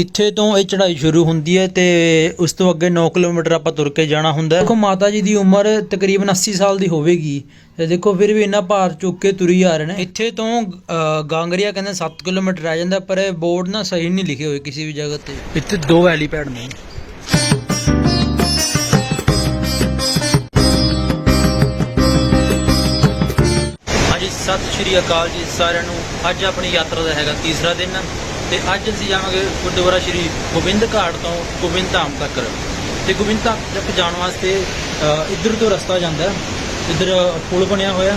ਇੱਥੇ ਤੋਂ ਇਹ ਚੜ੍ਹਾਈ ਸ਼ੁਰੂ ਹੁੰਦੀ ਹੈ ਤੇ ਉਸ ਤੋਂ ਅੱਗੇ 9 ਕਿਲੋਮੀਟਰ ਆਪਾਂ ਤੁਰ ਕੇ ਜਾਣਾ ਹੁੰਦਾ ਹੈ। ਦੇਖੋ ਮਾਤਾ ਜੀ ਦੀ ਉਮਰ ਤਕਰੀਬਨ 80 ਸਾਲ ਦੀ ਹੋਵੇਗੀ ਤੇ ਦੇਖੋ ਫਿਰ ਵੀ ਇੰਨਾ ਭਾਰ ਚੁੱਕ ਕੇ ਤੁਰੀ ਆ ਰਹੇ ਨੇ। ਇੱਥੇ ਤੋਂ ਗਾਂਗਰੀਆ ਕਹਿੰਦੇ 7 ਕਿਲੋਮੀਟਰ ਰਹਿ ਜਾਂਦਾ, ਪਰ ਇਹ ਬੋਰਡ ਨਾ ਸਹੀ ਨਹੀਂ ਲਿਖੇ ਹੋਏ ਕਿਸੇ ਵੀ ਜਗ੍ਹਾ ਤੇ। ਇੱਥੇ ਦੋ ਹੈਲੀਪੈਡ ਨੇ। ਸਤਿ ਸ਼੍ਰੀ ਅਕਾਲ ਜੀ ਸਾਰਿਆਂ ਨੂੰ। ਅੱਜ ਆਪਣੀ ਯਾਤਰਾ ਦਾ ਹੈਗਾ ਤੀਸਰਾ ਦਿਨ। ਤੇ ਅੱਜ ਅਸੀਂ ਜਾਵਾਂਗੇ ਗੁਰਦੁਆਰਾ ਸ਼੍ਰੀ ਗੋਬਿੰਦ ਘਾਟ ਤੋਂ ਗੋਬਿੰਦ ਧਾਮ ਤੱਕ। ਤੇ ਗੋਬਿੰਦ ਧਾਮ ਤੱਕ ਜਾਣ ਵਾਸਤੇ ਇੱਧਰ ਤੋਂ ਰਸਤਾ ਜਾਂਦਾ ਇੱਧਰ ਪੁਲ ਬਣਿਆ ਹੋਇਆ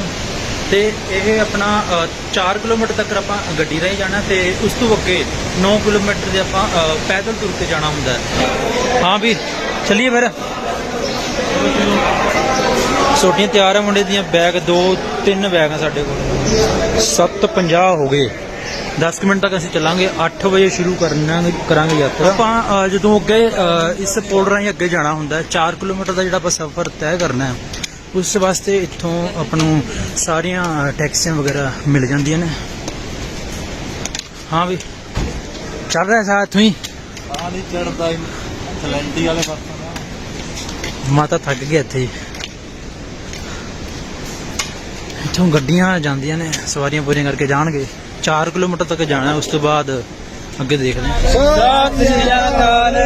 ਤੇ ਇਹ ਆਪਣਾ ਅ, 4 ਕਿਲੋਮੀਟਰ ਤੱਕ ਆਪਾਂ ਗੱਡੀ ਰਾਹੀਂ ਜਾਣਾ ਤੇ ਉਸ ਤੋਂ ਅੱਗੇ 9 ਕਿਲੋਮੀਟਰ ਦੇ ਆਪਾਂ ਪੈਦਲ ਤੁਰ ਕੇ ਜਾਣਾ ਹੁੰਦਾ ਹਾਂ। ਵੀ ਚੱਲੀਏ ਫਿਰ। ਛੋਟੀਆਂ ਤਿਆਰ ਆ ਮੁੰਡੇ ਦੀਆਂ ਬੈਗ ਦੋ ਤਿੰਨ ਬੈਗ ਆ ਸਾਡੇ ਕੋਲ। 7:50 ਹੋ ਗਏ। 10 ਕੁ ਮਿੰਟ ਤੱਕ ਅਸੀਂ ਚੱਲਾਂਗੇ 8 ਵਜੇ ਸ਼ੁਰੂ ਕਰਨਾ ਕਰਾਂਗੇ ਯਾਤਰਾ। ਆਪਾਂ ਜਦੋਂ ਅੱਗੇ ਇਸ ਪੁਲ ਰਾਹੀਂ ਅੱਗੇ ਜਾਣਾ ਹੁੰਦਾ ਹੈ 4 ਕਿਲੋਮੀਟਰ ਦਾ ਜਿਹੜਾ ਆਪਾਂ ਸਫ਼ਰ ਤੈਅ ਕਰਨਾ ਹੈ ਉਸ ਵਾਸਤੇ ਇੱਥੋਂ ਆਪਾਂ ਨੂੰ ਸਾਰੀਆਂ ਟੈਕਸੀਆਂ ਵਗੈਰਾ ਮਿਲ ਜਾਂਦੀਆਂ ਨੇ। ਹਾਂ ਵੀ ਚੱਲ ਰਿਹਾ ਸਾਥ ਹੀ। ਪਾਣੀ ਚੜਦਾ ਥਲੈਂਡੀ ਵਾਲੇ ਪਾਸੇ। ਮਾਤਾ ਥੱਕ ਗਿਆ ਇੱਥੇ ਇੱਥੋਂ ਗੱਡੀਆਂ ਜਾਂਦੀਆਂ ਨੇ ਸਵਾਰੀਆਂ ਪੂਰੀਆਂ ਕਰਕੇ ਜਾਣਗੇ। 4 ਕਿਲੋਮੀਟਰ ਤੱਕ ਜਾਣਾ ਹੈ, ਉਸ ਤੋਂ ਬਾਅਦ ਅੱਗੇ ਦੇਖਦੇ ਹਾਂ। ਸਤਿ ਸ੍ਰੀ ਅਕਾਲ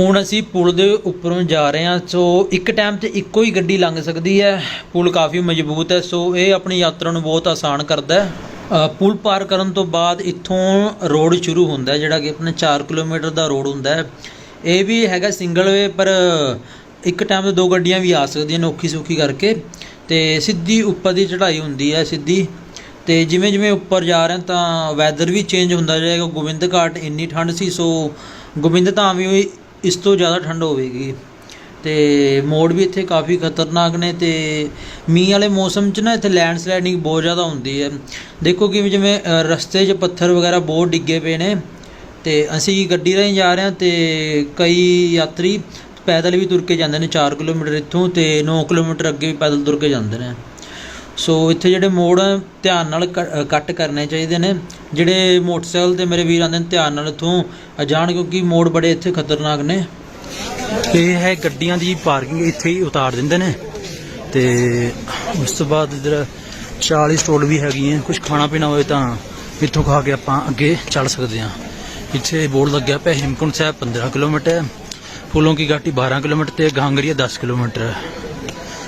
ਹੁਣ ਅਸੀਂ ਪੁਲ ਦੇ ਉੱਪਰੋਂ ਜਾ ਰਹੇ ਹਾਂ ਸੋ ਇੱਕ ਟਾਈਮ ਤੇ ਇੱਕੋ ਹੀ ਗੱਡੀ ਲੰਘ ਸਕਦੀ ਹੈ। ਪੁਲ ਕਾਫੀ ਮਜ਼ਬੂਤ ਹੈ ਸੋ ਇਹ ਆਪਣੀ ਯਾਤਰਾ ਨੂੰ ਬਹੁਤ ਆਸਾਨ ਕਰਦਾ ਹੈ। ਅ, ਪੁਲ ਪਾਰ ਕਰਨ ਤੋਂ ਬਾਅਦ ਇੱਥੋਂ ਰੋਡ ਸ਼ੁਰੂ ਹੁੰਦਾ ਹੈ ਜਿਹੜਾ ਕਿ ਆਪਣੇ 4 ਕਿਲੋਮੀਟਰ ਦਾ ਰੋਡ ਹੁੰਦਾ ਹੈ। ਇਹ ਵੀ ਹੈਗਾ ਸਿੰਗਲ ਵੇ ਪਰ ਇੱਕ ਟਾਈਮ ਤੇ ਦੋ ਗੱਡੀਆਂ ਵੀ ਆ ਸਕਦੀਆਂ ਨੇ ਔਖੀ ਸੌਖੀ ਕਰਕੇ। ਤੇ ਸਿੱਧੀ ਉੱਪਰ ਦੀ ਚੜ੍ਹਾਈ ਹੁੰਦੀ ਹੈ ਸਿੱਧੀ ਤੇ ਜਿਵੇਂ ਜਿਵੇਂ ਉੱਪਰ ਜਾ ਰਹੇ ਤਾਂ ਵੈਦਰ ਵੀ ਚੇਂਜ ਹੁੰਦਾ ਜਾਏਗਾ। ਗੋਬਿੰਦ ਘਾਟ ਇੰਨੀ ਠੰਡ ਸੀ ਸੋ ਗੋਬਿੰਦ ਧਾਮ ਵੀ ਇਸ ਤੋਂ ਜ਼ਿਆਦਾ ਠੰਡ ਹੋਵੇਗੀ। ਤੇ ਮੋੜ ਵੀ ਇੱਥੇ ਕਾਫੀ ਖਤਰਨਾਕ ਨੇ ਤੇ ਮੀਂਹ ਵਾਲੇ ਮੌਸਮ 'ਚ ਨਾ ਇੱਥੇ ਲੈਂਡਸਲਾਈਡਿੰਗ ਬਹੁਤ ਜ਼ਿਆਦਾ ਹੁੰਦੀ ਹੈ। ਦੇਖੋ ਕਿਵੇਂ ਜਿਵੇਂ ਰਸਤੇ 'ਚ ਪੱਥਰ ਵਗੈਰਾ ਬਹੁਤ ਡਿੱਗੇ ਪਏ ਨੇ ਤੇ ਅਸੀਂ ਗੱਡੀ ਰਾਹੀਂ ਜਾ ਰਹੇ ਹਾਂ ਤੇ ਕਈ ਯਾਤਰੀ ਪੈਦਲ ਵੀ ਤੁਰ ਕੇ ਜਾਂਦੇ ਨੇ 4 ਕਿਲੋਮੀਟਰ ਇੱਥੋਂ ਤੇ 9 ਕਿਲੋਮੀਟਰ ਅੱਗੇ ਵੀ ਪੈਦਲ ਤੁਰ ਕੇ ਜਾਂਦੇ ਨੇ। ਸੋ ਇੱਥੇ ਜਿਹੜੇ ਮੋੜ ਧਿਆਨ ਨਾਲ ਕ- ਕੱਟ ਕਰਨੇ ਚਾਹੀਦੇ ਨੇ। ਜਿਹੜੇ ਮੋਟਰਸਾਈਕਲ ਤੇ ਮੇਰੇ ਵੀਰ ਆਂਦੇ ਨੇ ਧਿਆਨ ਨਾਲ ਇੱਥੋਂ ਜਾਣ ਕਿਉਂਕਿ ਮੋੜ ਬੜੇ ਇੱਥੇ ਖਤਰਨਾਕ ਨੇ। ਇਹ ਹੈ ਗੱਡੀਆਂ ਦੀ ਪਾਰਕਿੰਗ ਇੱਥੇ ਹੀ ਉਤਾਰ ਦਿੰਦੇ ਨੇ। ਤੇ ਉਸ ਤੋਂ ਬਾਅਦ ਇਧਰ 40 ਸਟੋਲ ਵੀ ਹੈਗੀ ਹੈ ਕੁਝ ਖਾਣਾ ਪੀਣਾ ਹੋਵੇ ਤਾਂ ਇੱਥੋਂ ਖਾ ਕੇ ਆਪਾਂ ਅੱਗੇ ਚੱਲ ਸਕਦੇ ਹਾਂ। ਇੱਥੇ ਬੋਰਡ ਲੱਗਿਆ ਪਿਆ ਹਿਮਕੁੰਡ ਸਾਹਿਬ 15 ਕਿਲੋਮੀਟਰ ਹੈ ਕੀ ਘਾਟੀ 12 ਕਿਲੋਮੀਟਰ ਤੇ ਗਾਂਗਰੀਆ 10 ਕਿਲੋਮੀਟਰ ਹੈ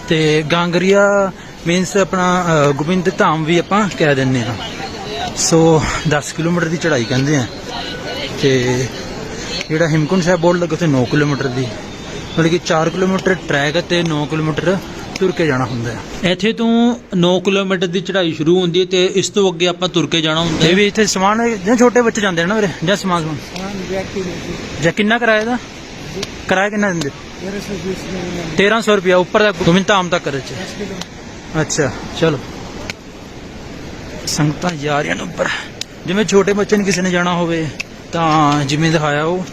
ਤੇ ਗਾਂਗਰੀਆ ਮੀਨਸ ਆਪਣਾ ਗੋਬਿੰਦ ਧਾਮ ਵੀ ਆਪਾਂ ਕਹਿ ਦਿੰਨੇ ਆ ਸੋ 10 ਕਿਲੋਮੀਟਰ ਦੀ ਚੜ੍ਹਾਈ ਕਹਿੰਦੇ ਆ। ਤੇ ਜਿਹੜਾ ਹਿਮਕੁੰਡ ਸਾਹਿਬ ਬੋਰਡ ਲੱਗਾ ਤੇ 9 ਕਿਲੋਮੀਟਰ ਦੀ। ਮਤਲਬ ਕਿ 4 ਕਿਲੋਮੀਟਰ ਟਰੈਕ ਤੇ 9 ਕਿਲੋਮੀਟਰ ਤੁਰ ਕੇ ਜਾਣਾ ਹੁੰਦਾ ਹੈ। ਇੱਥੇ ਤੋਂ 9 ਕਿਲੋਮੀਟਰ ਦੀ ਚੜ੍ਹਾਈ ਸ਼ੁਰੂ ਹੁੰਦੀ ਹੈ ਤੇ ਇਸ ਤੋਂ ਅੱਗੇ ਆਪਾਂ ਤੁਰ ਕੇ ਜਾਣਾ ਹੁੰਦਾ ਹੈ। ਇਹ ਵੀ ਇੱਥੇ ਸਮਾਨ ਜਾਂ ਛੋਟੇ ਬੱਚੇ ਜਾਂਦੇ ਨੇ ਨਾ ਵੀਰੇ ਜਾਂ ਸਮਾਨ ਸਮਾਨ? ਜਾਂ ਕਿੰਨਾ ਕਿਰਾਇਆ ਦਾ? ਕਿਰਾਇਆ ਕਿੰਨਾ ਦਿੰਦੇ? 1300 ਰੁਪਿਆ ਉੱਪਰ ਦਾ ਗੋਬਿੰਦ ਧਾਮ ਤੱਕ ਕਰ ਚ ਅੱਛਾ, ਚਲੋ। ਸੰਗਤਾਂ ਜਾ ਰਹੀਆਂ ਉੱਪਰ ਜਿਵੇਂ ਛੋਟੇ ਬੱਚੇ ਨੇ ਕਿਸੇ ਨੇ ਜਾਣਾ ਹੋਵੇ, ਤਾਂ ਜਿਵੇਂ ਦਿਖਾਇਆ ਉਹ,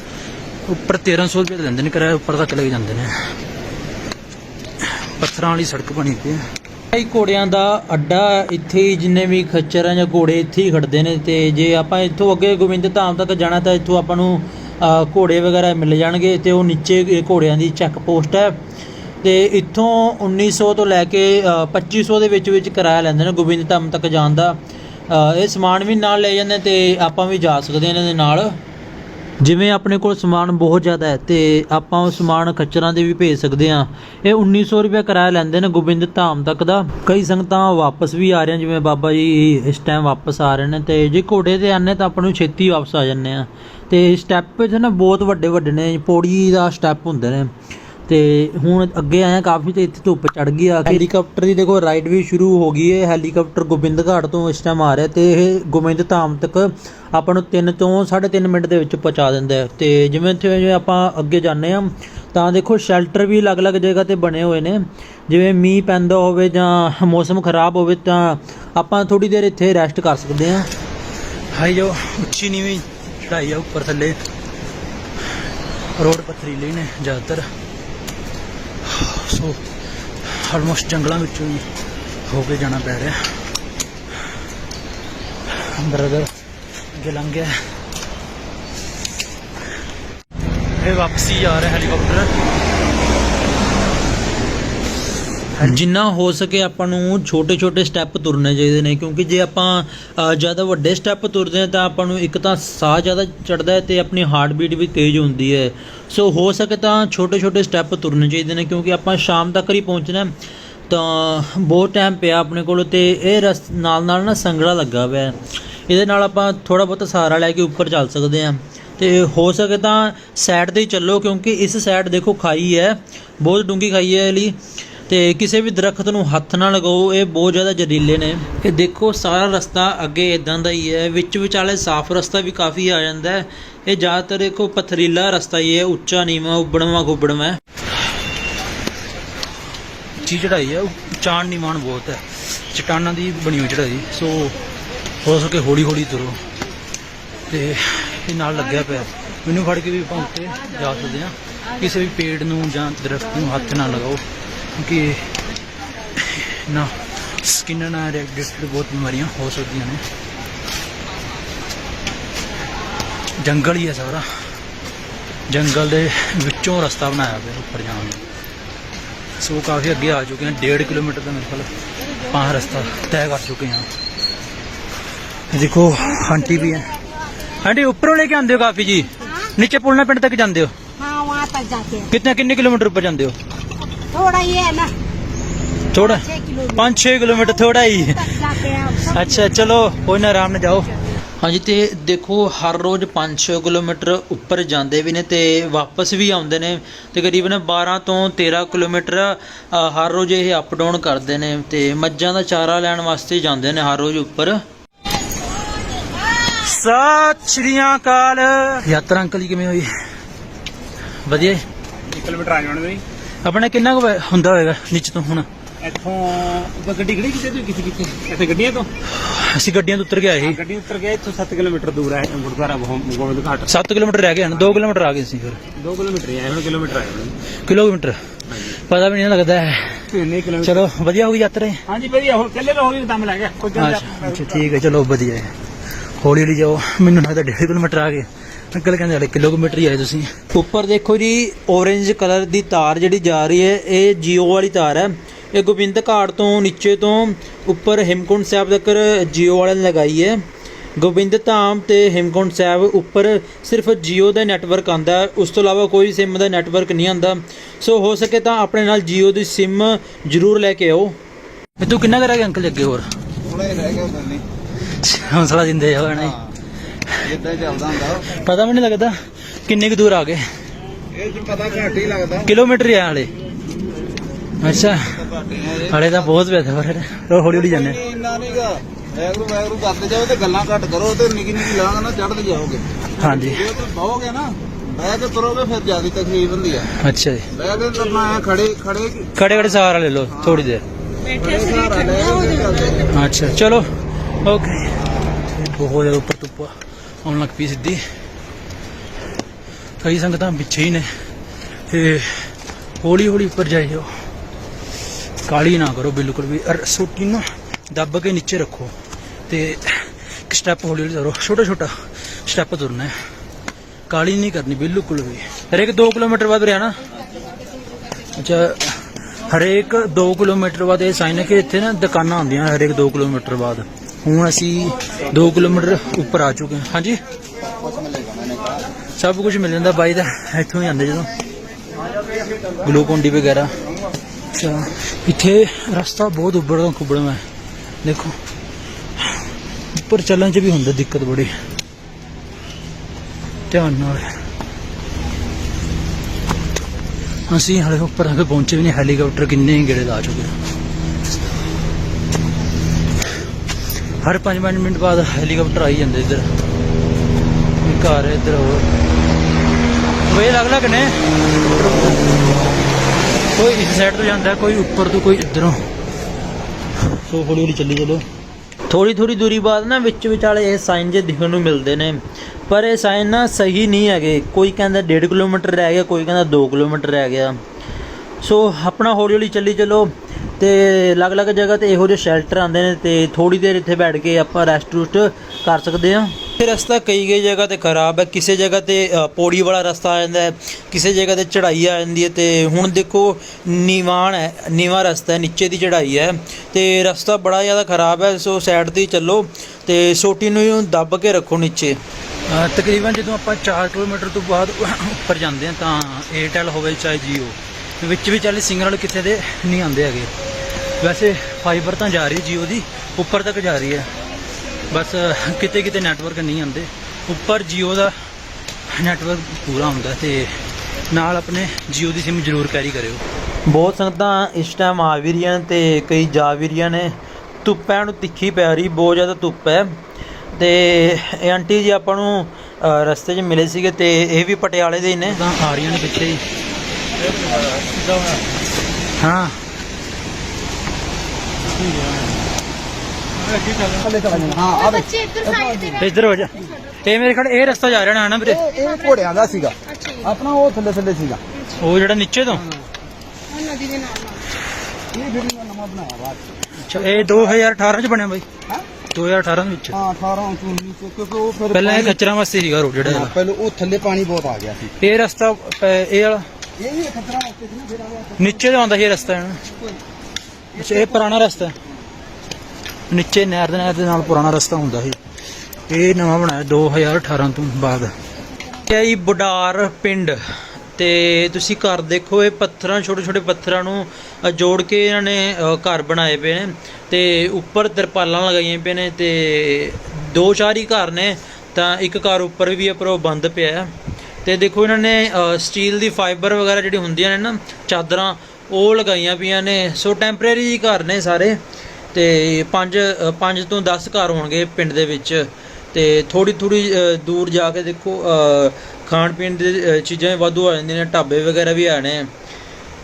ਉੱਪਰ 1300 ਰੁਪਏ ਲੈਂਦੇ ਨੇ ਕਿਰਾਇਆ ਉੱਪਰ ਤੱਕ ਲੈ ਜਾਂਦੇ ਨੇ। ਪੱਥਰਾਂ ਵਾਲੀ ਸੜਕ ਬਣੀ ਪਈ ਹੈ। ਇਹ ਘੋੜਿਆਂ ਦਾ ਅੱਡਾ ਇੱਥੇ ਹੀ, ਜਿੰਨੇ ਵੀ ਖੱਚਰ ਆ ਜਾਂ ਘੋੜੇ ਇੱਥੇ ਹੀ ਖੜਦੇ ਨੇ, ਤੇ ਜੇ ਆਪਾਂ ਇੱਥੋਂ ਅੱਗੇ ਗੋਬਿੰਦ ਧਾਮ ਤੱਕ ਜਾਣਾ, ਤਾਂ ਇੱਥੋਂ ਆਪਾਂ ਨੂੰ ਘੋੜੇ ਵਗੈਰਾ ਮਿਲ ਜਾਣਗੇ, ਤੇ ਉਹ ਨੀਚੇ ਘੋੜਿਆਂ ਦੀ ਚੈੱਕ ਪੋਸਟ ਹੈ। ਤੇ ਇੱਥੋਂ 1900 ਤੋਂ ਲੈ ਕੇ ਅ, 2500 ਦੇ ਵਿੱਚ ਵਿੱਚ ਕਿਰਾਇਆ ਲੈਂਦੇ ਨੇ ਗੋਬਿੰਦ ਧਾਮ ਤੱਕ ਜਾਣ ਦਾ। ਇਹ ਸਮਾਨ ਵੀ ਨਾਲ ਲੈ ਜਾਂਦੇ ਤੇ ਆਪਾਂ ਵੀ ਜਾ ਸਕਦੇ ਹਾਂ ਇਹਨਾਂ ਦੇ ਨਾਲ। ਜਿਵੇਂ ਆਪਣੇ ਕੋਲ ਸਮਾਨ ਬਹੁਤ ਜ਼ਿਆਦਾ ਹੈ ਤੇ ਆਪਾਂ ਉਹ ਸਮਾਨ ਖੱਚਰਾਂ ਦੇ ਵੀ ਭੇਜ ਸਕਦੇ ਹਾਂ। ਇਹ 1900 ਰੁਪਏ ਕਿਰਾਇਆ ਲੈਂਦੇ ਨੇ ਗੋਬਿੰਦ ਧਾਮ ਤੱਕ ਦਾ। ਕਈ ਸੰਗਤਾਂ ਵਾਪਸ ਵੀ ਆ ਰਹੇ ਜਿਵੇਂ ਬਾਬਾ ਜੀ ਇਸ ਟਾਈਮ ਵਾਪਸ ਆ ਰਹੇ ਨੇ ਤੇ ਜੇ ਘੋੜੇ ਤੇ ਆਨੇ ਤਾਂ ਆਪਾਂ ਨੂੰ ਛੇਤੀ ਵਾਪਸ ਆ ਜੰਨੇ ਆ ਤੇ ਸਟੈਪ ਵਿੱਚ ਨਾ ਬਹੁਤ ਵੱਡੇ ਵੱਡੇ ਨੇ ਪੌੜੀ ਦਾ ਸਟੈਪ ਹੁੰਦੇ ਨੇ। ਤੇ ਹੁਣ ਅੱਗੇ ਆਇਆ ਕਾਫੀ ਤੇ ਇੱਥੇ ਧੁੱਪ ਚੜ ਗਈ ਆ ਹੈਲੀਕਾਪਟਰ ਦੀ ਦੇਖੋ ਰਾਈਡ ਵੀ ਸ਼ੁਰੂ ਹੋ ਗਈ ਹੈ ਹੈਲੀਕਾਪਟਰ ਗੋਬਿੰਦ ਘਾਟ ਤੋਂ ਇਸ ਟਾਈਮ ਆ ਰਿਹਾ ਤੇ ਇਹ ਗੋਬਿੰਦ ਧਾਮ ਤੱਕ ਆਪਾਂ ਨੂੰ 3 ਤੋਂ 3.5 ਮਿੰਟ ਦੇ ਵਿੱਚ ਪਹੁੰਚਾ ਦਿੰਦਾ ਹੈ। ਤੇ ਜਿਵੇਂ ਇੱਥੇ ਜਿਵੇਂ ਆਪਾਂ ਅੱਗੇ ਜਾਂਦੇ ਆ ਤਾਂ ਦੇਖੋ ਸ਼ੈਲਟਰ ਵੀ ਅਲੱਗ-ਅਲੱਗ ਜਗ੍ਹਾ ਤੇ ਬਣੇ ਹੋਏ ਨੇ। ਜਿਵੇਂ ਮੀਂਹ ਪੈਂਦਾ ਹੋਵੇ ਜਾਂ ਮੌਸਮ ਖਰਾਬ ਹੋਵੇ ਤਾਂ ਆਪਾਂ ਥੋੜੀ ਦੇਰ ਇੱਥੇ ਰੈਸਟ ਕਰ ਸਕਦੇ ਹਾਂ। ਹਾਈ ਜੋ ਉੱਚੀ ਨੀਵੀਂ ਚੜਾਈ ਆ ਉੱਪਰ ਥੱਲੇ। ਰੋਡ ਪਥਰੀਲੇ ਨੇ ਜ਼ਿਆਦਾਤਰ। ਸੋ ਆਲਮੋਸਟ ਜੰਗਲਾਂ ਵਿੱਚੋਂ ਹੀ ਹੋ ਕੇ ਜਾਣਾ ਪੈ ਰਿਹਾ। ਬ੍ਰਦਰ ਅੱਗੇ ਲੰਘ ਗਿਆ। ਇਹ ਵਾਪਸੀ ਆ ਰਿਹਾ ਹੈਲੀਕਾਪਟਰ ਜਿੰਨਾ ਹੋ ਸਕੇ ਆਪਾਂ ਨੂੰ ਛੋਟੇ ਛੋਟੇ ਸਟੈਪ ਤੁਰਨੇ ਚਾਹੀਦੇ ਨੇ, ਕਿਉਂਕਿ ਜੇ ਆਪਾਂ ਜ਼ਿਆਦਾ ਵੱਡੇ ਸਟੈਪ ਤੁਰਦੇ ਹਾਂ ਤਾਂ ਆਪਾਂ ਨੂੰ ਇੱਕ ਤਾਂ ਸਾਹ ਜ਼ਿਆਦਾ ਚੜਦਾ ਹੈ ਤੇ ਆਪਣੀ ਹਾਰਟ ਬੀਟ ਵੀ ਤੇਜ਼ ਹੁੰਦੀ ਹੈ। ਸੋ ਹੋ ਸਕੇ ਤਾਂ ਛੋਟੇ ਛੋਟੇ ਸਟੈਪ ਤੁਰਨੇ ਚਾਹੀਦੇ ਨੇ, ਕਿਉਂਕਿ ਆਪਾਂ ਸ਼ਾਮ ਤੱਕ ਹੀ ਪਹੁੰਚਣਾ ਤਾਂ ਬਹੁਤ ਟਾਈਮ ਪਿਆ ਆਪਣੇ ਕੋਲ ਤੇ ਇਹ ਰਸ, ਨਾਲ ਨਾਲ ਨਾ ਸੰਗੜਾ ਲੱਗਾ ਹੋਇਆ ਇਹਦੇ ਨਾਲ ਆਪਾਂ ਥੋੜਾ ਬਹੁਤ ਸਹਾਰਾ ਲੈ ਕੇ ਉੱਪਰ ਚੱਲ ਸਕਦੇ ਹਾਂ। ਤੇ ਹੋ ਸਕੇ ਤਾਂ ਸਾਈਡ ਤੇ ਹੀ ਚੱਲੋ, ਕਿਉਂਕਿ ਇਸ ਸਾਈਡ ਦੇਖੋ ਖਾਈ ਹੈ, ਬਹੁਤ ਡੂੰਗੀ ਖਾਈ ਹੈ ਇਹ ਲਈ ਤੇ ਕਿਸੇ ਵੀ ਦਰਖਤ ਨੂੰ ਹੱਥ ਨਾ ਲਗਾਓ, ਇਹ ਬਹੁਤ ਜ਼ਿਆਦਾ ਜ਼ਹਿਰੀਲੇ ਨੇ। ਇਹ ਦੇਖੋ, ਸਾਰਾ ਰਸਤਾ ਅੱਗੇ ਇਦਾਂ ਦਾ ਹੀ ਹੈ। ਵਿੱਚ ਵਿਚਾਲੇ ਸਾਫ਼ ਰਸਤਾ ਵੀ ਕਾਫੀ ਆ ਜਾਂਦਾ ਹੈ। ਇਹ ਜ਼ਿਆਦਾਤਰ ਦੇਖੋ, ਪਥਰੀਲਾ ਰਸਤਾ ਹੀ ਹੈ। ਉੱਚਾ, ਨੀਵਾਂ, ਉਬੜਵਾਂ, ਖੁਬੜਵਾਂ ਉੱਚੀ ਚੜਾਈ ਹੈ। ਚਾਣ ਨਿਮਾਣ ਬਹੁਤ ਹੈ। ਚਟਾਨਾਂ ਦੀ ਬਣੀ ਹੋਈ ਚੜਾਈ ਸੋ ਹੋ ਸਕੇ ਹੌਲੀ ਹੌਲੀ ਤੁਰੋ। ਤੇ ਇਹ ਨਾਲ ਲੱਗਿਆ ਪਿਆ। ਮੈਨੂੰ ਫੜ ਕੇ ਵੀ ਆਪਾਂ ਉੱਤੇ ਜਾ ਸਕਦੇ ਹਾਂ। ਕਿਸੇ ਵੀ ਪੇੜ ਨੂੰ ਜਾਂ ਦਰਖਤ ਨੂੰ ਹੱਥ ਨਾ ਲਗਾਓ। ਕਿਉਂਕਿ ਨਾ ਸਕਿਨ ਨਾਲ ਰਿਲੇਟਡ ਬਹੁਤ ਬਿਮਾਰੀਆਂ ਹੋ ਸਕਦੀਆਂ ਨੇ ਜੰਗਲ ਹੀ ਹੈ ਸਾਰਾ ਜੰਗਲ ਦੇ ਵਿੱਚੋਂ ਰਸਤਾ ਬਣਾਇਆ ਪਿਆ ਉੱਪਰ ਜਾਣ ਨੂੰ ਸੋ ਕਾਫੀ ਅੱਗੇ ਆ ਚੁੱਕੇ ਹਾਂ 1.5 ਕਿਲੋਮੀਟਰ ਦਾ ਮੇਰੇ ਖਿਆਲ ਪਾਹ ਰਸਤਾ ਤੈਅ ਕਰ ਚੁੱਕੇ ਹਾਂ ਇਹ ਦੇਖੋ ਆਂਟੀ ਵੀ ਹੈ ਆਂਟੀ ਉੱਪਰੋਂ ਲੈ ਕੇ ਆਉਂਦੇ ਹੋ ਕਾਫੀ ਜੀ ਨੀਚੇ ਪੁਲਨਾ ਪਿੰਡ ਤੱਕ ਜਾਂਦੇ ਹੋ हाँ वहाँ तक जाते हैं ਕਿੰਨੇ ਕਿੰਨੇ ਕਿਲੋਮੀਟਰ ਉੱਪਰ ਜਾਂਦੇ ਹੋ थोड़ा ही है ना ਥੋੜਾ छह किलोमीटर 5-6 ਕਿਲੋਮੀਟਰ ਥੋੜਾ ਹੀ तक जाते हैं आप सब ਅੱਛਾ ਚਲੋ ਕੋਈ ਨਾ ਆਰਾਮ ਨਾਲ ਜਾਓ ਹਾਂਜੀ ਤੇ ਦੇਖੋ ਹਰ ਰੋਜ਼ 5-6 ਕਿਲੋਮੀਟਰ ਉੱਪਰ ਜਾਂਦੇ ਵੀ ਨੇ ਤੇ ਵਾਪਸ ਵੀ ਆਉਂਦੇ ਨੇ ਤਕਰੀਬਨ 12 ਤੋਂ 13 ਕਿਲੋਮੀਟਰ ਅ, ਹਰ ਰੋਜ਼ ਇਹ ਅਪ ਡਾਊਨ ਕਰਦੇ ਨੇ ਤੇ ਮੱਝਾਂ ਦਾ ਚਾਰਾ ਲੈਣ ਵਾਸਤੇ ਜਾਂਦੇ ਨੇ ਹਰ ਰੋਜ਼ ਉੱਪਰ ਸਤਿ ਸ਼੍ਰੀ ਅਕਾਲ ਯਾਤਰਾ ਅੰਕਲ ਜੀ ਕਿਵੇਂ ਹੋਈ ਵਧੀਆ ਜੀ। 1 ਕਿਲੋਮੀਟਰ ਆ ਜਾਣਾ ਨਹੀਂ ਆਪਣਾ ਕਿੰਨਾ ਕੁ ਵ- ਹੁੰਦਾ ਹੋਏਗਾ ਨੀਚੇ ਤੋਂ ਹੁਣ? ਇੱਥੋਂ ਗੱਡੀ ਖੜੀ ਕਿਤੇ ਤੋਂ ਕਿਤੇ ਕਿਤੇ? ਇੱਥੇ ਗੱਡੀਆਂ ਤੋਂ? ਅਸੀਂ ਗੱਡੀਆਂ ਤੋਂ ਉਤਰ ਕੇ ਆਏ ਸੀ। ਗੱਡੀ ਉੱਤਰ ਗਿਆ ਇੱਥੋਂ 7 ਕਿਲੋਮੀਟਰ ਦੂਰ ਹੈ ਗੁਰਦੁਆਰਾ ਗੋ- ਗੋਬਿੰਦ ਘਾਟ। 7 ਕਿਲੋਮੀਟਰ ਰਹਿ ਗਏ ਹਨ 2 ਕਿਲੋਮੀਟਰ ਆ ਗਏ ਸੀ ਫਿਰ 2 ਕਿਲੋਮੀਟਰ ਹੀ ਹੁਣ ਕਿਲੋਮੀਟਰ ਆਏ ਹੁਣ ਕਿਲੋਮੀਟਰ? ਪਤਾ ਵੀ ਨਹੀਂ ਲੱਗਦਾ ਹੈ। ਕਿਲੋਮੀਟਰ ਚਲੋ ਵਧੀਆ ਹੋ ਗਈ ਯਾਤਰਾ ਜੀ? ਹਾਂਜੀ ਵਧੀਆ ਹੁਣ ਕੱਲੇ ਤਾਂ ਹੌਲੀ ਦਮ ਲੱਗ ਗਿਆ। ਕੋਈ ਗੱਲ ਅੱਛਾ ਅੱਛਾ, ਠੀਕ ਹੈ ਚਲੋ ਵਧੀਆ ਹੈ। ਹੌਲੀ ਹੌਲੀ ਜਾਓ। ਮੈਨੂੰ ਲੱਗਦਾ 1.5 ਕਿਲੋਮੀਟਰ ਆ ਗਏ। ਅੰਕਲ ਕਹਿੰਦੇ ਹਲੇ ਕਿਲੋਮੀਟਰ ਹੀ ਆਏ ਤੁਸੀਂ। ਉੱਪਰ ਦੇਖੋ ਜੀ orange ਕਲਰ ਦੀ ਤਾਰ ਜਿਹੜੀ ਜਾ ਰਹੀ ਹੈ ਇਹ ਜੀਓ ਵਾਲੀ ਤਾਰ ਹੈ। ਇਹ ਗੋਬਿੰਦ ਘਾਟ ਤੋਂ ਨੀਚੇ ਤੋਂ ਉੱਪਰ ਹਿਮਕੁੰਡ ਸਾਹਿਬ ਤੱਕ ਜੀਓ ਵਾਲੇ ਨੇ ਲਗਾਈ ਹੈ। ਗੋਬਿੰਦ ਧਾਮ ਤੇ ਹਿਮਕੁੰਡ ਸਾਹਿਬ ਉੱਪਰ ਸਿਰਫ ਜੀਓ ਦਾ ਨੈਟਵਰਕ ਆਂਦਾ ਹੈ। ਉਸ ਤੋਂ ਇਲਾਵਾ ਕੋਈ ਸਿਮ ਦਾ ਨੈਟਵਰਕ ਨਹੀਂ ਆਂਦਾ ਸੋ ਹੋ ਸਕੇ ਤਾਂ ਆਪਣੇ ਨਾਲ ਜੀਓ ਦੀ ਸਿਮ ਜ਼ਰੂਰ ਲੈ ਕੇ ਆਓ। ਤੂੰ ਕਿੰਨਾ ਕਰਾਂਗੇ ਅੰਕਲ ਅੱਗੇ ਹੋਰ? ਥੋੜਾ ਹੀ ਰਹਿ ਗਿਆ ਬੰਨੀ ਹੌਸਲਾ ਦਿੰਦੇ ਹਣਾ ਜਿੱਦਾਂ ਚੱਲਦਾ ਹੁੰਦਾ ਪਤਾ ਵੀ ਨਹੀਂ ਲੱਗਦਾ ਕਿੰਨੇ ਕੁ ਦੂਰ ਆ ਗਏ। ਇਹ ਚ ਪਤਾ ਘੱਟ ਹੀ ਲੱਗਦਾ। ਕਿਲੋਮੀਟਰ ਹੀ ਆ ਹਲੇ। ਅੱਛਾ। ਹਲੇ ਤਾਂ ਬਹੁਤ ਪਿਆ ਪਰ ਹੌਲੀ। ਹੌਲੀ ਜਾਂਦੇ ਇੰਨਾ ਨਹੀਂਗਾ ਵੈਗਰੂ ਵੈਗਰੂ ਕਰਦੇ ਜਾਓ ਤੇ ਗੱਲਾਂ ਘੱਟ ਕਰੋ ਤੇ ਨਿੱਕੀ ਨਿੱਕੀ ਲਾਂਗ ਨਾ ਚੜ੍ਹਦੇ ਜਾਓਗੇ। ਹਾਂਜੀ। ਜੇ ਤੇ ਬਹੋਗੇ ਨਾ ਬਹਿ ਕੇ ਤੁਰੋਗੇ ਫਿਰ ਜ਼ਿਆਦਾ ਤਕਲੀਫ ਹੁੰਦੀ ਆ। ਅੱਛਾ ਜੀ। ਬਹਿ ਕੇ ਤੁਰਨਾ ਹੈ ਖੜੇ ਖੜੇ ਖੜੇ ਖੜੇ ਸਹਾਰਾ ਲੈ ਲਓ ਥੋੜੀ ਦੇਰ। ਖੜੇ ਸਹਾਰਾ ਲੈ ਅੱਛਾ ਚਲੋ ਓਕੇ। ਬਹੁਤ ਜ਼ਿਆਦਾ ਉੱਪਰ ਧੁੱਪ ਆਉਣ ਲੱਗ ਪਈ ਸਿੱਧੀ। ਕਈ ਸੰਗਤਾਂ ਪਿੱਛੇ ਹੀ ਨੇ ਤੇ ਹੌਲੀ ਹੌਲੀ ਉੱਪਰ ਜਾਓ। ਕਾਲੀ ਨਾ ਕਰੋ ਬਿਲਕੁਲ ਵੀ। ਸੋਟੀ ਨੂੰ ਦੱਬ ਕੇ ਨੀਚੇ ਰੱਖੋ ਤੇ ਇੱਕ ਸਟੈਪ ਹੌਲੀ ਹੌਲੀ ਕਰੋ। ਛੋਟਾ ਛੋਟਾ ਸਟੈਪ ਤੁਰਨਾ ਹੈ। ਕਾਲੀ ਨਹੀਂ ਕਰਨੀ ਬਿਲਕੁਲ ਵੀ। ਹਰੇਕ 2 ਕਿਲੋਮੀਟਰ ਬਾਅਦ ਰਿਆ ਅੱਛਾ, ਹਰੇਕ 2 ਕਿਲੋਮੀਟਰ ਬਾਅਦ ਇਹ ਸਾਈਨ ਹੈ ਕਿ ਇੱਥੇ ਨਾ ਦੁਕਾਨਾਂ ਆਉਂਦੀਆਂ ਹਰੇਕ 2 ਕਿਲੋਮੀਟਰ ਬਾਅਦ। ਹੁਣ ਅਸੀਂ 2 ਕਿਲੋਮੀਟਰ ਉੱਪਰ ਆ ਚੁੱਕੇ ਹਾਂ। ਹਾਂਜੀ? ਸਭ ਕੁਝ ਮਿਲ ਜਾਂਦਾ, ਬਾਈ ਦਾ ਇੱਥੋਂ ਹੀ ਆਉਂਦੇ ਜਦੋਂ। ਗਲੂਕੋਨ ਵਗੈਰਾ। ਅੱਛਾ, ਇੱਥੇ ਰਸਤਾ ਬਹੁਤ ਉੱਬੜਦਾ ਖੁੱਬੜਦਾ ਹੈ ਦੇਖੋ, ਉੱਪਰ ਚੱਲਣ 'ਚ ਵੀ ਹੁੰਦਾ ਦਿੱਕਤ ਬੜੀ। ਧਿਆਨ ਨਾਲ। ਅਸੀਂ ਹਲੇ ਉੱਪਰ ਤੱਕ ਪਹੁੰਚੇ ਵੀ ਨਹੀਂ, ਹੈਲੀਕਾਪਟਰ ਕਿੰਨੇ ਹੀ ਗੇੜੇ ਲਾ ਚੁੱਕੇ ਹਰ 5 ਮਿੰਟ ਬਾਅਦ ਹੈਲੀਕਾਪਟਰ ਆਈ ਜਾਂਦੇ ਇੱਧਰ। ਘਰ ਇੱਧਰ ਹੋਰ। ਵੇ ਲੱਗ ਲੱਗ ਨੇ। ਕੋਈ ਇਸ ਸਾਈਡ ਤੋਂ ਜਾਂਦਾ ਕੋਈ ਉੱਪਰ ਤੋਂ ਕੋਈ ਇੱਧਰੋਂ। ਸੋ ਹੌਲੀ ਹੌਲੀ ਚੱਲੀ ਚਲੋ। ਥੋੜੀ ਥੋੜੀ ਦੂਰੀ ਬਾਅਦ ਨਾ ਵਿੱਚ ਵਿਚਾਲੇ ਇਹ ਸਾਈਨ ਜੇ ਦਿਖਣ ਨੂੰ ਮਿਲਦੇ ਨੇ। ਪਰ ਇਹ ਸਾਈਨ ਨਾ ਸਹੀ ਨਹੀਂ ਹੈਗੇ। ਕੋਈ ਕਹਿੰਦਾ 1.5 ਕਿਲੋਮੀਟਰ ਰਹਿ ਗਿਆ ਕੋਈ ਕਹਿੰਦਾ 2 ਕਿਲੋਮੀਟਰ ਰਹਿ ਗਿਆ। ਸੋ ਆਪਣਾ ਹੌਲੀ ਹੌਲੀ ਚੱਲੀ ਚਲੋ। ਤੇ ਅਲੱਗ-ਅਲੱਗ ਜਗ੍ਹਾ ਤੇ ਇਹੋ ਜਿਹੇ ਸ਼ੈਲਟਰ ਆਉਂਦੇ ਨੇ ਤੇ ਥੋੜੀ ਦੇਰ ਇੱਥੇ ਬੈਠ ਕੇ ਆਪਾਂ ਰੈਸਟ ਰੂਸਟ ਕਰ ਸਕਦੇ ਹਾਂ। ਇਹ ਰਸਤਾ ਕਈ ਕਈ ਜਗ੍ਹਾ ਤੇ ਖਰਾਬ ਹੈ ਕਿਸੇ ਜਗ੍ਹਾ ਤੇ ਪੌੜੀ ਵਾਲਾ ਰਸਤਾ ਆ ਜਾਂਦਾ ਹੈ ਕਿਸੇ ਜਗ੍ਹਾ ਤੇ ਚੜ੍ਹਾਈ ਆ ਜਾਂਦੀ ਹੈ ਤੇ ਹੁਣ ਦੇਖੋ ਨੀਵਾਨ ਹੈ ਨੀਵਾਂ ਰਸਤਾ ਹੈ ਨੀਚੇ ਦੀ ਚੜ੍ਹਾਈ ਹੈ ਤੇ ਰਸਤਾ ਬੜਾ ਜ਼ਿਆਦਾ ਖਰਾਬ ਹੈ ਸੋ ਸਾਈਡ ਤੇ ਚੱਲੋ ਤੇ ਸੋਟੀ ਨੂੰ ਦੱਬ ਕੇ ਰੱਖੋ ਨੀਚੇ। ਤਕਰੀਬਨ ਜਦੋਂ ਆਪਾਂ 4 ਕਿਲੋਮੀਟਰ ਤੋਂ ਬਾਅਦ ਉੱਪਰ ਜਾਂਦੇ ਹਾਂ ਤਾਂ ਏਅਰਟੈਲ ਹੋਵੇ ਚਾਹੇ ਜੀਓ ਵਿੱਚ ਵੀ ਚੱਲ ਸਿੰਗਲ ਕਿਤੇ ਦੇ ਨਹੀਂ ਆਉਂਦੇ ਹੈਗੇ। ਵੈਸੇ ਫਾਈਬਰ ਤਾਂ ਜਾ ਰਹੀ ਜੀਓ ਦੀ ਉੱਪਰ ਤੱਕ ਜਾ ਰਹੀ ਹੈ। ਬਸ ਕਿਤੇ ਕਿਤੇ ਨੈਟਵਰਕ ਨਹੀਂ ਆਉਂਦੇ। ਉੱਪਰ Jio ਦਾ ਨੈਟਵਰਕ ਪੂਰਾ ਹੁੰਦਾ ਤੇ ਨਾਲ ਆਪਣੇ Jio ਦੀ SIM ਜ਼ਰੂਰ ਕੈਰੀ ਕਰਿਓ। ਬਹੁਤ ਸੰਗਤਾਂ ਇਸ ਟਾਈਮ ਆ ਵੀ ਰਹੀਆਂ ਤੇ ਕਈ ਜਾ ਵੀ ਰਹੀਆਂ ਨੇ। ਧੁੱਪਾਂ ਨੂੰ ਤਿੱਖੀ ਪੈ ਰਹੀ ਬਹੁਤ ਜ਼ਿਆਦਾ ਧੁੱਪ ਹੈ। ਤੇ ਇਹ ਆਂਟੀ ਜੀ ਆਪਾਂ ਨੂੰ ਰਸਤੇ 'ਚ ਮਿਲੇ ਸੀਗੇ ਤੇ ਇਹ ਵੀ ਪਟਿਆਲੇ ਦੇ ਹੀ ਨੇ। ਤਾਂ ਆ ਰਹੀਆਂ ਨੇ ਪਿੱਛੇ ਹੀ। ਹਾਂ। ਹਾਂ ਆ ਇਹ ਮੇਰੇ ਖੜ ਇਹ ਰਸਤਾ ਜਾ ਰਿਹਾ ਨਾ ਨਾ ਵੀਰੇ? ਇਹ ਘੋੜਿਆਂ ਦਾ ਸੀਗਾ। ਆਪਣਾ ਉਹ ਥੱਲੇ ਥੱਲੇ ਸੀਗਾ। ਉਹ ਜਿਹੜਾ ਨੀਚੇ ਤੋਂ? ਉਹ ਨਦੀ ਦੇ ਨਾਲ ਨਾਲ। ਇਹ ਬਿਲਡਿੰਗ ਨਵਾਂ ਬਣਾਇਆ ਬਾਅਦ ਅੱਛਾ ਇਹ 2018 ਚ ਬਣਿਆ ਬਾਈ। ਹਾਂ? 2018 ਵਿੱਚ। ਹਾਂ 18 19 ਕਿਉਂਕਿ ਉਹ ਫਿਰ ਪਹਿਲਾਂ ਇਹ ਖੱਚਰਾਂ ਵਾਸਤੇ ਸੀਗਾ ਰੋਡ ਜਿਹੜਾ ਪਹਿਲਾਂ ਉਹ ਥੱਲੇ ਪਾਣੀ ਬਹੁਤ ਆ ਗਿਆ ਸੀ। ਇਹ ਰਸਤਾ ਇਹ ਨੀਚੇ ਤੋਂ ਆਉਂਦਾ ਸੀ ਇਹ ਰਸਤਾ ਹੈ ਅੱਛਾ ਇਹ ਪੁਰਾਣਾ ਰਸਤਾ ਹੈ। ਨੀਚੇ ਨਹਿਰ ਦੇ ਨਹਿਰ ਦੇ ਨਾਲ ਪੁਰਾਣਾ ਰਸਤਾ ਹੁੰਦਾ ਸੀ। ਇਹ ਨਵਾਂ ਬਣਾਇਆ 2018 ਤੋਂ ਬਾਅਦ। ਇਹ ਹੈ ਬੁਡਾਰ ਪਿੰਡ ਤੇ ਤੁਸੀਂ ਘਰ ਦੇਖੋ ਇਹ ਪੱਥਰਾਂ ਛੋਟੇ ਛੋਟੇ ਪੱਥਰਾਂ ਨੂੰ ਅ, ਜੋੜ ਕੇ ਇਹਨਾਂ ਨੇ ਅ, ਘਰ ਬਣਾਏ ਪਏ ਨੇ ਤੇ ਉੱਪਰ ਤਰਪਾਲਾਂ ਲਗਾਈਆਂ ਪਏ ਨੇ ਤੇ ਦੋ ਚਾਰ ਹੀ ਘਰ ਨੇ ਤਾਂ ਇੱਕ ਘਰ ਉੱਪਰ ਵੀ ਹੈ ਪਰ ਉਹ ਬੰਦ ਪਿਆ ਹੈ ਤੇ ਦੇਖੋ ਇਹਨਾਂ ਨੇ ਸਟੀਲ ਦੀ ਫਾਈਬਰ ਵਗੈਰਾ ਜਿਹੜੀ ਹੁੰਦੀਆਂ ਨੇ ਨਾ, ਚਾਦਰਾਂ, ਉਹ ਲਗਾਈਆਂ ਪਈਆਂ ਨੇ। ਸੋ ਟੈਂਪਰੇਰੀ ਘਰ ਨੇ ਸਾਰੇ। ਤੇ 5 5 ਤੋਂ 10 ਘਰ ਹੋਣਗੇ ਪਿੰਡ ਦੇ ਵਿੱਚ। ਤੇ ਥੋੜੀ ਥੋੜੀ ਦੂਰ ਜਾ ਕੇ ਦੇਖੋ ਖਾਣ ਪੀਣ ਦੀ ਚੀਜ਼ਾਂ ਵੀ ਵਾਧੂ ਆ ਜਾਂਦੀਆਂ ਨੇ, ਢਾਬੇ ਵਗੈਰਾ ਵੀ ਆ ਨੇ